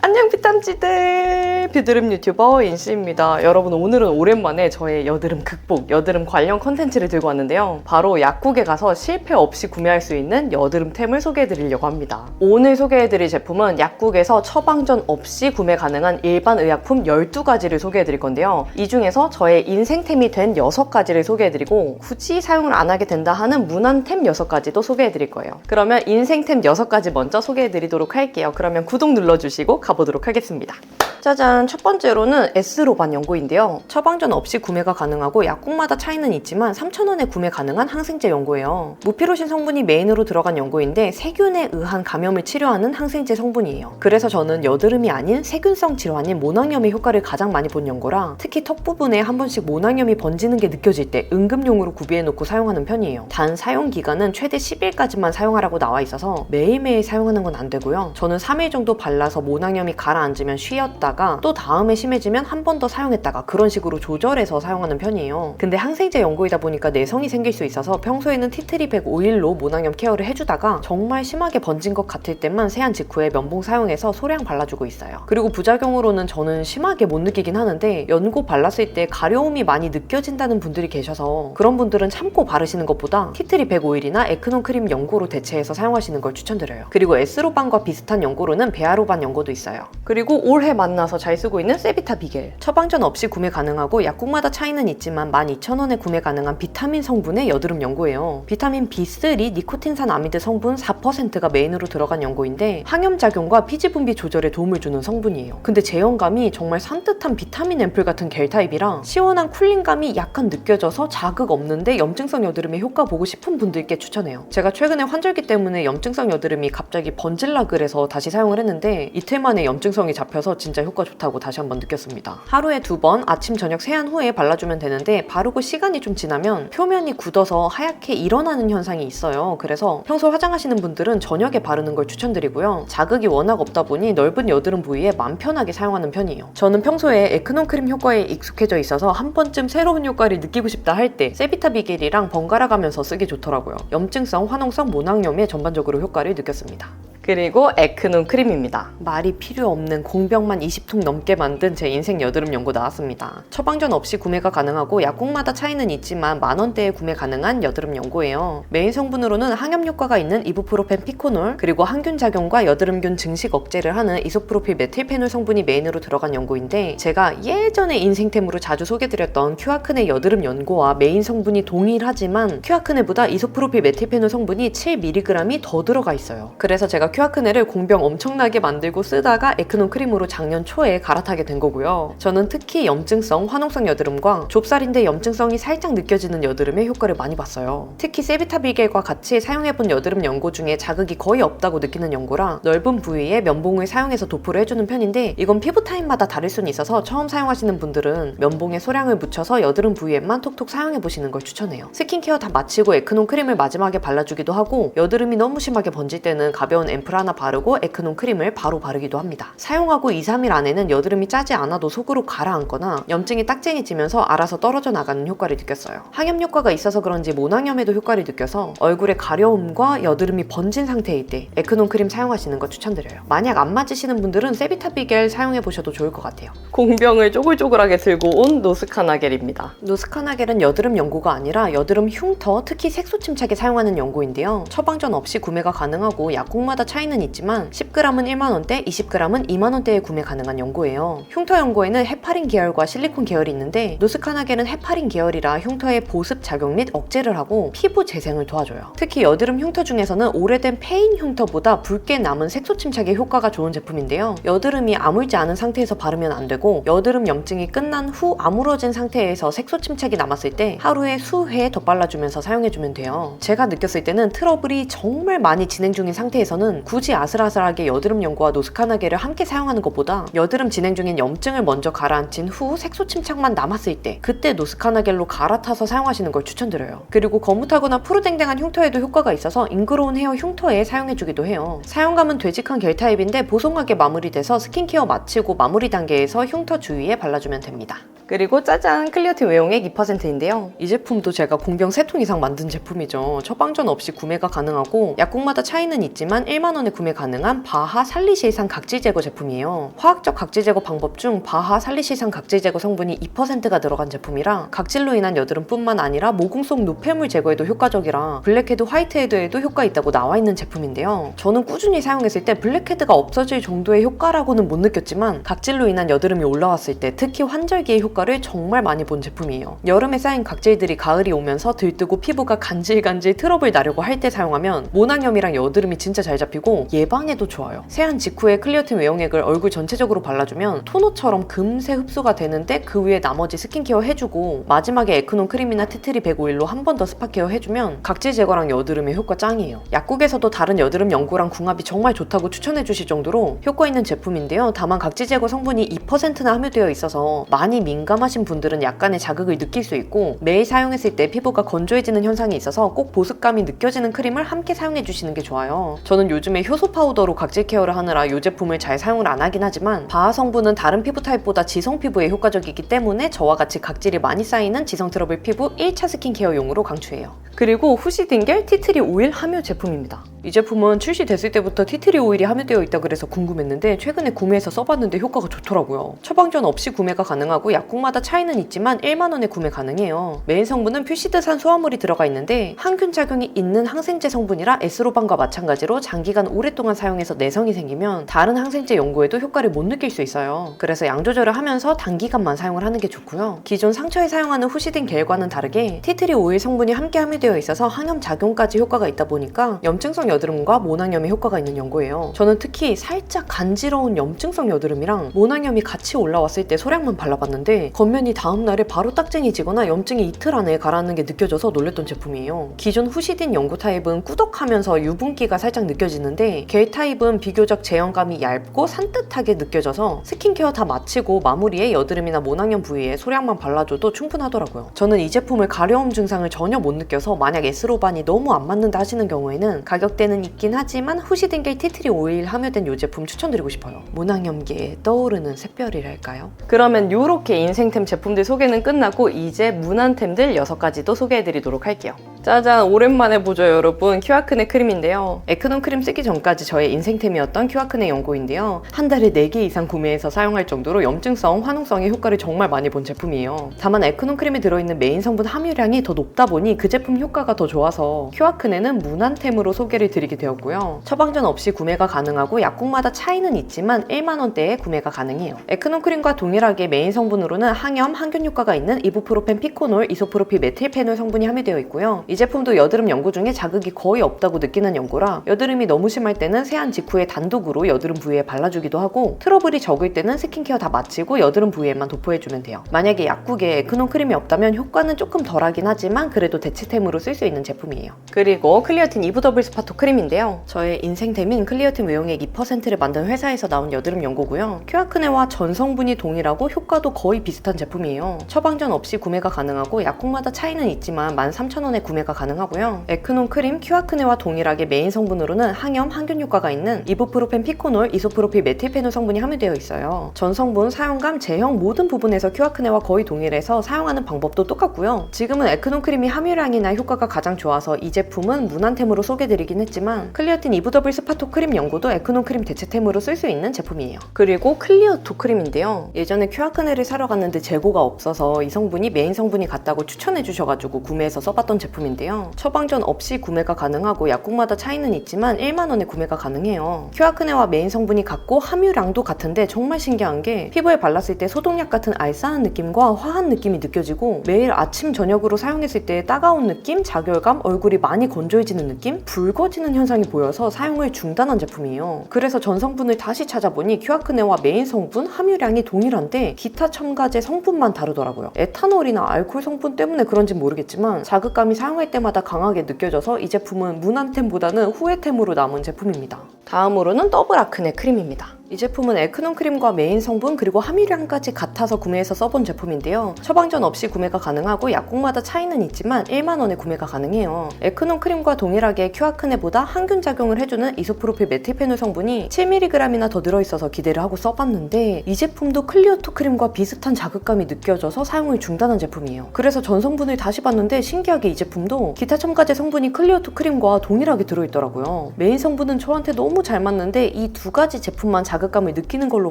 안녕 피탐지들 뷰드름 유튜버 인씨입니다. 여러분 오늘은 오랜만에 저의 여드름 극복 여드름 관련 컨텐츠를 들고 왔는데요. 바로 약국에 가서 실패 없이 구매할 수 있는 여드름템을 소개해 드리려고 합니다. 오늘 소개해 드릴 제품은 약국에서 처방전 없이 구매 가능한 일반 의약품 12가지를 소개해 드릴 건데요. 이 중에서 저의 인생템이 된 6가지를 소개해 드리고 굳이 사용을 안 하게 된다 하는 무난템 6가지도 소개해 드릴 거예요. 그러면 인생템 6가지 먼저 소개해 드리도록 할게요. 그러면 구독 눌러주시고 가보도록 하겠습니다. 짜잔 첫 번째로는 S로반 연고인데요. 처방전 없이 구매가 가능하고 약국마다 차이는 있지만 3,000원에 구매 가능한 항생제 연고예요. 무피로신 성분이 메인으로 들어간 연고인데 세균에 의한 감염을 치료하는 항생제 성분이에요. 그래서 저는 여드름이 아닌 세균성 질환인 모낭염의 효과를 가장 많이 본 연고라 특히 턱 부분에 한 번씩 모낭염이 번지는 게 느껴질 때 응급용으로 구비해놓고 사용하는 편이에요. 단 사용 기간은 최대 10일까지만 사용하라고 나와 있어서 매일매일 사용하는 건 안 되고요. 저는 3일 정도 발라서 모낭염이 가라앉으면 쉬었다 가 또 다음에 심해지면 한 번 더 사용했다가 그런 식으로 조절해서 사용하는 편이에요. 근데 항생제 연고이다 보니까 내성이 생길 수 있어서 평소에는 티트리 100 오일로 모낭염 케어를 해주다가 정말 심하게 번진 것 같을 때만 세안 직후에 면봉 사용해서 소량 발라주고 있어요. 그리고 부작용으로는 저는 심하게 못 느끼긴 하는데 연고 발랐을 때 가려움이 많이 느껴진다는 분들이 계셔서 그런 분들은 참고 바르시는 것보다 티트리 100 오일이나 에크논 크림 연고로 대체해서 사용하시는 걸 추천드려요. 그리고 S로반과 비슷한 연고로는 베아로반 연고도 있어요. 그리고 올해 만 나서 잘 쓰고 있는 세비타 비겔. 처방전 없이 구매 가능하고 약국마다 차이는 있지만 12,000원에 구매 가능한 비타민 성분의 여드름 연고예요. 비타민 B3 니코틴산 아미드 성분 4%가 메인으로 들어간 연고인데 항염 작용과 피지 분비 조절에 도움을 주는 성분이에요. 근데 제형감이 정말 산뜻한 비타민 앰플 같은 겔 타입이라 시원한 쿨링감이 약간 느껴져서 자극 없는데 염증성 여드름에 효과 보고 싶은 분들께 추천해요. 제가 최근에 환절기 때문에 염증성 여드름이 갑자기 번질라 그래서 다시 사용을 했는데 이틀 만에 염증성이 잡혀서 진짜 효과 좋다고 다시 한번 느꼈습니다. 하루에 두 번 아침 저녁 세안 후에 발라주면 되는데 바르고 시간이 좀 지나면 표면이 굳어서 하얗게 일어나는 현상이 있어요. 그래서 평소 화장하시는 분들은 저녁에 바르는 걸 추천드리고요. 자극이 워낙 없다 보니 넓은 여드름 부위에 맘 편하게 사용하는 편이에요. 저는 평소에 에크논 크림 효과에 익숙해져 있어서 한 번쯤 새로운 효과를 느끼고 싶다 할 때 세비타 비겔이랑 번갈아 가면서 쓰기 좋더라고요. 염증성, 화농성, 모낭염에 전반적으로 효과를 느꼈습니다. 그리고 에크논 크림입니다. 말이 필요 없는 공병만 20통 넘게 만든 제 인생 여드름 연고 나왔습니다. 처방전 없이 구매가 가능하고 약국마다 차이는 있지만 만 원대에 구매 가능한 여드름 연고예요. 메인 성분으로는 항염 효과가 있는 이부프로펜 피코놀 그리고 항균 작용과 여드름균 증식 억제를 하는 이소프로필 메틸페놀 성분이 메인으로 들어간 연고인데 제가 예전에 인생템으로 자주 소개드렸던 큐아크네 여드름 연고와 메인 성분이 동일하지만 큐아크네보다 이소프로필 메틸페놀 성분이 7mg이 더 들어가 있어요. 그래서 제가 큐아크네를 공병 엄청나게 만들고 쓰다가 에크논 크림으로 작년 초에 갈아타게 된 거고요. 저는 특히 염증성, 화농성 여드름과 좁쌀인데 염증성이 살짝 느껴지는 여드름에 효과를 많이 봤어요. 특히 세비타 비겔과 같이 사용해본 여드름 연고 중에 자극이 거의 없다고 느끼는 연고라 넓은 부위에 면봉을 사용해서 도포를 해주는 편인데 이건 피부 타입마다 다를 수는 있어서 처음 사용하시는 분들은 면봉에 소량을 묻혀서 여드름 부위에만 톡톡 사용해보시는 걸 추천해요. 스킨케어 다 마치고 에크논 크림을 마지막에 발라주기도 하고 여드름이 너무 심하게 번질 때는 가벼운 앰플 하나 바르고 에크논 크림을 바로 바르기도 합니다. 사용하고 2, 3일 안에는 여드름이 짜지 않아도 속으로 가라앉거나 염증이 딱쟁이지면서 알아서 떨어져 나가는 효과를 느꼈어요. 항염 효과가 있어서 그런지 모낭염에도 효과를 느껴서 얼굴에 가려움과 여드름이 번진 상태일 때 에크논 크림 사용하시는 거 추천드려요. 만약 안 맞으시는 분들은 세비타 비겔 사용해 보셔도 좋을 것 같아요. 공병을 쪼글쪼글하게 들고 온 노스카나겔입니다. 노스카나겔은 여드름 연고가 아니라 여드름 흉터, 특히 색소 침착에 사용하는 연고인데요. 처방전 없이 구매가 가능하고 약국마다 차이 는 있지만 10g은 1만원대, 20g은 2만원대에 구매 가능한 연고예요. 흉터 연고에는 헤파린 계열과 실리콘 계열이 있는데 노스카나겔은 헤파린 계열이라 흉터의 보습 작용 및 억제를 하고 피부 재생을 도와줘요. 특히 여드름 흉터 중에서는 오래된 페인 흉터보다 붉게 남은 색소 침착에 효과가 좋은 제품인데요. 여드름이 아물지 않은 상태에서 바르면 안 되고 여드름 염증이 끝난 후 아물어진 상태에서 색소 침착이 남았을 때 하루에 수회 더 발라주면서 사용해주면 돼요. 제가 느꼈을 때는 트러블이 정말 많이 진행 중인 상태에서는 굳이 아슬아슬하게 여드름 연고와 노스카나겔을 함께 사용하는 것보다 여드름 진행 중인 염증을 먼저 가라앉힌 후 색소 침착만 남았을 때 그때 노스카나겔로 갈아타서 사용하시는 걸 추천드려요. 그리고 거뭇하거나 푸르댕댕한 흉터에도 효과가 있어서 잉그로운 헤어 흉터에 사용해주기도 해요. 사용감은 되직한 겔 타입인데 보송하게 마무리돼서 스킨케어 마치고 마무리 단계에서 흉터 주위에 발라주면 됩니다. 그리고 짜잔 클리어틴 외용액 2%인데요. 이 제품도 제가 공병 3통 이상 만든 제품이죠. 처방전 없이 구매가 가능하고 약국마다 차이는 있지만 1만 1만원에 구매 가능한 바하 살리실산 각질 제거 제품이에요. 화학적 각질 제거 방법 중 바하 살리실산 각질 제거 성분이 2%가 들어간 제품이라 각질로 인한 여드름뿐만 아니라 모공 속 노폐물 제거에도 효과적이라 블랙헤드 화이트헤드에도 효과 있다고 나와 있는 제품인데요. 저는 꾸준히 사용했을 때 블랙헤드가 없어질 정도의 효과라고는 못 느꼈지만 각질로 인한 여드름이 올라왔을 때 특히 환절기의 효과를 정말 많이 본 제품이에요. 여름에 쌓인 각질들이 가을이 오면서 들뜨고 피부가 간질간질 트러블 나려고 할 때 사용하면 모낭염이랑 여드름이 진짜 잘 잡히고 예방에도 좋아요. 세안 직후에 클리어틴 외용액을 얼굴 전체적으로 발라주면 토너처럼 금세 흡수가 되는데 그 위에 나머지 스킨케어 해주고 마지막에 에크논 크림이나 티트리 105일로 한 번 더 스파케어 해주면 각질 제거랑 여드름의 효과 짱이에요. 약국에서도 다른 여드름 연고랑 궁합이 정말 좋다고 추천해 주실 정도로 효과 있는 제품인데요. 다만 각질 제거 성분이 2%나 함유되어 있어서 많이 민감하신 분들은 약간의 자극을 느낄 수 있고 매일 사용했을 때 피부가 건조해지는 현상이 있어서 꼭 보습감이 느껴지는 크림을 함께 사용해 주시는 게 좋아요. 저는 요즘 에 효소 파우더로 각질 케어를 하느라 이 제품을 잘 사용을 안 하긴 하지만 바하 성분은 다른 피부 타입보다 지성 피부에 효과적이기 때문에 저와 같이 각질이 많이 쌓이는 지성 트러블 피부 1차 스킨케어용으로 강추해요. 그리고 후시 딩겔 티트리 오일 함유 제품입니다. 이 제품은 출시됐을 때부터 티트리 오일이 함유되어 있다 그래서 궁금했는데 최근에 구매해서 써봤는데 효과가 좋더라고요. 처방전 없이 구매가 가능하고 약국마다 차이는 있지만 1만 원에 구매 가능해요. 메인 성분은 퓨시드산 소화물이 들어가 있는데 항균 작용이 있는 항생제 성분이라 에스로반과 마찬가지로 장기간 오랫동안 사용해서 내성이 생기면 다른 항생제 연고에도 효과를 못 느낄 수 있어요. 그래서 양 조절을 하면서 단기간만 사용을 하는 게 좋고요. 기존 상처에 사용하는 후시딘 겔과는 다르게 티트리 오일 성분이 함께 함유되어 있어서 항염 작용까지 효과가 있다 보니까 염증성 여드름과 모낭염에 효과가 있는 연고예요. 저는 특히 살짝 간지러운 염증성 여드름이랑 모낭염이 같이 올라왔을 때 소량만 발라봤는데 겉면이 다음날에 바로 딱쟁이 지거나 염증이 이틀 안에 가라앉는 게 느껴져서 놀랬던 제품이에요. 기존 후시딘 연고 타입은 꾸덕하면서 유분기가 살짝 느껴지는 데 겔 타입은 비교적 제형감이 얇고 산뜻하게 느껴져서 스킨케어 다 마치고 마무리에 여드름이나 모낭염 부위에 소량만 발라줘도 충분하더라고요. 저는 이 제품을 가려움 증상을 전혀 못 느껴서 만약 에스로반이 너무 안 맞는다 하시는 경우에는 가격대는 있긴 하지만 후시딘겔 티트리 오일 함유된 이 제품 추천드리고 싶어요. 모낭염계에 떠오르는 샛별이랄까요? 그러면 이렇게 인생템 제품들 소개는 끝나고 이제 무난템들 6가지도 소개해드리도록 할게요. 짜잔 오랜만에 보죠 여러분 큐아크네 크림인데요. 에크논 크림 쓰기 전까지 저의 인생템이었던 큐아크네 연고인데요. 한 달에 4개 이상 구매해서 사용할 정도로 염증성, 화농성의 효과를 정말 많이 본 제품이에요. 다만 에크논 크림에 들어있는 메인 성분 함유량이 더 높다 보니 그 제품 효과가 더 좋아서 큐아크네는 무난템으로 소개를 드리게 되었고요. 처방전 없이 구매가 가능하고 약국마다 차이는 있지만 1만 원대에 구매가 가능해요. 에크논 크림과 동일하게 메인 성분으로는 항염, 항균 효과가 있는 이부프로펜 피코놀, 이소프로필 메틸페놀 성분이 함유되어 있고요. 이 제품도 여드름 연고 중에 자극이 거의 없다고 느끼는 연고라 여드름이 너무 심할 때는 세안 직후에 단독으로 여드름 부위에 발라주기도 하고 트러블이 적을 때는 스킨케어 다 마치고 여드름 부위에만 도포해주면 돼요. 만약에 약국에 에크논 크림이 없다면 효과는 조금 덜하긴 하지만 그래도 대체템으로 쓸 수 있는 제품이에요. 그리고 클리어틴 이브 더블 스파토 크림인데요. 저의 인생템인 클리어틴 외용액 2%를 만든 회사에서 나온 여드름 연고고요. 큐아크네와 전 성분이 동일하고 효과도 거의 비슷한 제품이에요. 처방전 없이 구매가 가능하고 약국마다 차이는 있지만 13,000원에 구매가 가능하고요. 에크논 크림 큐아크네와 동일하게 메인 성분으로는 항염, 항균 효과가 있는 이부프로펜 피코놀, 이소프로필 메틸페놀 성분이 함유되어 있어요. 전 성분, 사용감, 제형 모든 부분에서 큐아크네와 거의 동일해서 사용하는 방법도 똑같고요. 지금은 에크논 크림이 함유량이나 효과가 가장 좋아서 이 제품은 무난템으로 소개드리긴 했지만 클리어틴 이브 더블 스파토 크림 연고도 에크논 크림 대체템으로 쓸 수 있는 제품이에요. 그리고 클리어 투 크림인데요. 예전에 큐아크네를 사러 갔는데 재고가 없어서 이 성분이 메인 성분이 같다고 추천해 주셔가지고 구매해서 써봤던 제품인데요. 처방전 없이 구매가 가능하고 약국마다 차이는 있지만 1만 원에 구매가 가능해요. 큐아크네와 메인 성분이 같고 함유량도 같은데 정말 신기한 게 피부에 발랐을 때 소독약 같은 알싸한 느낌과 화한 느낌이 느껴지고 매일 아침 저녁으로 사용했을 때 따가운 느낌, 자결감, 얼굴이 많이 건조해지는 느낌, 붉어지는 현상이 보여서 사용을 중단한 제품이에요. 그래서 전 성분을 다시 찾아보니 큐아크네와 메인 성분 함유량이 동일한데 기타 첨가제 성분만 다르더라고요. 에탄올이나 알코올 성분 때문에 그런지 모르겠지만 자극감이 사용할 때마다 강하게 느껴져서 이 제품은 무난템보다는 후회템으로 남은 제품입니다. 다음으로는 더블 아크네 크림입니다. 이 제품은 에크논 크림과 메인 성분 그리고 함유량까지 같아서 구매해서 써본 제품인데요. 처방전 없이 구매가 가능하고 약국마다 차이는 있지만 1만 원에 구매가 가능해요. 에크논 크림과 동일하게 큐아크네보다 항균 작용을 해주는 이소프로필 메틸페놀 성분이 7mg이나 더 들어있어서 기대를 하고 써봤는데 이 제품도 클리어토 크림과 비슷한 자극감이 느껴져서 사용을 중단한 제품이에요. 그래서 전 성분을 다시 봤는데 신기하게 이 제품도 기타 첨가제 성분이 클리어토 크림과 동일하게 들어있더라고요. 메인 성분은 저한테 너무 잘 맞는데 이 두 가지 제품만 자 극감을 느끼는 걸로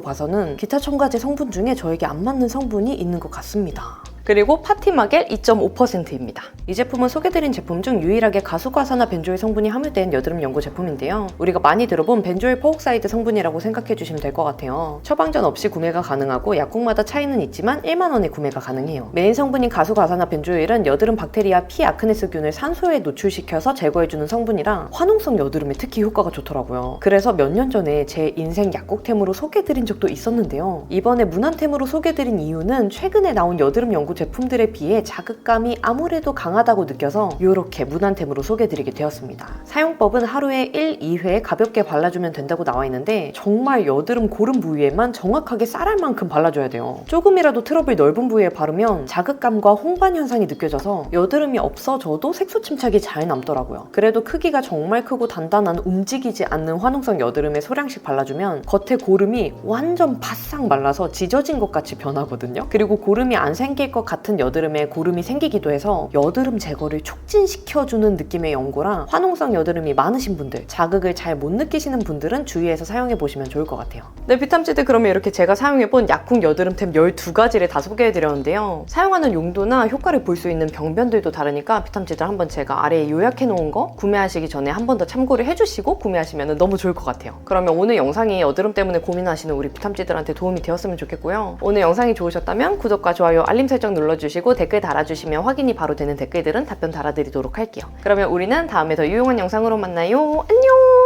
봐서는 기타 첨가제 성분 중에 저에게 안 맞는 성분이 있는 것 같습니다. 그리고 파티마겔 2.5%입니다. 이 제품은 소개드린 제품 중 유일하게 가수과산화 벤조일 성분이 함유된 여드름 연고 제품인데요. 우리가 많이 들어본 벤조일 퍼옥사이드 성분이라고 생각해 주시면 될 것 같아요. 처방전 없이 구매가 가능하고 약국마다 차이는 있지만 1만 원에 구매가 가능해요. 메인 성분인 가수과산화 벤조일은 여드름 박테리아 피 아크네스균을 산소에 노출시켜서 제거해주는 성분이라 화농성 여드름에 특히 효과가 좋더라고요. 그래서 몇 년 전에 제 인생 약국템으로 소개드린 적도 있었는데요. 이번에 문한템으로 소개드린 이유는 최근에 나온 여드름 연고 제품들에 비해 자극감이 아무래도 강하다고 느껴서 이렇게 무난템으로 소개드리게 되었습니다. 사용법은 하루에 1, 2회 가볍게 발라주면 된다고 나와 있는데 정말 여드름 고름 부위에만 정확하게 쌀알 만큼 발라줘야 돼요. 조금이라도 트러블 넓은 부위에 바르면 자극감과 홍반 현상이 느껴져서 여드름이 없어져도 색소 침착이 잘 남더라고요. 그래도 크기가 정말 크고 단단한 움직이지 않는 화농성 여드름에 소량씩 발라주면 겉에 고름이 완전 바싹 말라서 지져진 것 같이 변하거든요. 그리고 고름이 안 생길 것 같은 여드름에 고름이 생기기도 해서 여드름 제거를 촉진시켜주는 느낌의 연고라 화농성 여드름이 많으신 분들, 자극을 잘 못 느끼시는 분들은 주의해서 사용해 보시면 좋을 것 같아요. 네, 비탐치드 그러면 이렇게 제가 사용해 본 약국 여드름템 12가지를 다 소개해 드렸는데요. 사용하는 용도나 효과를 볼 수 있는 병변들도 다르니까 비탐치드를 한번 제가 아래에 요약해 놓은 거 구매하시기 전에 한 번 더 참고를 해주시고 구매하시면 너무 좋을 것 같아요. 그러면 오늘 영상이 여드름 때문에 고민하시는 우리 비탐치들한테 도움이 되었으면 좋겠고요. 오늘 영상이 좋으셨다면 구독과 좋아요, 알림 설정 눌러주시고 댓글 달아주시면 확인이 바로 되는 댓글들은 답변 달아드리도록 할게요. 그러면 우리는 다음에 더 유용한 영상으로 만나요. 안녕!